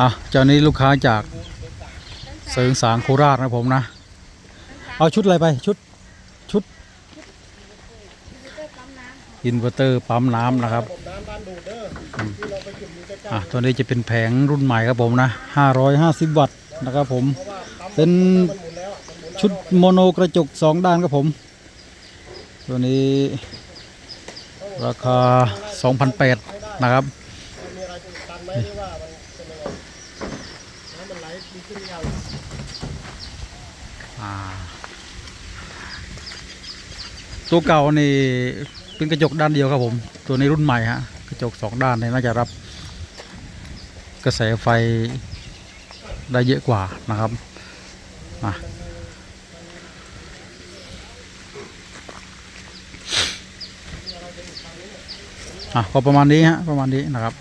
อะเจ้านี้ลูกค้าจากเสริงสางโคราชนะผมนะ เอาชุดอะไรไปชุดชุดอินเวอร์เตอร์ปั๊มน้ำนะครับอ่าไปจุ่มอยู่ใกล้อะตัวนี้จะเป็นแผงรุ่นใหม่ครับผมนะ 550 วัตต์นะครับผม เป็นชุดโมโนกระจก 2 ด้านครับผม ตัวนี้ราคา 2,800นะครับ หมหรือว่ามันเป็นยังไงน้ำมันไหลดีขึ้นยังอ่า ตัวเก่านี่เป็นกระจกด้านเดียวครับผม ตัวนี้รุ่นใหม่ฮะ กระจกสองด้านเนี่ยน่าจะรับ กระแสไฟได้เยอะกว่านะครับอะอะก็ประมาณนี้ฮะประมาณนี้นะครับ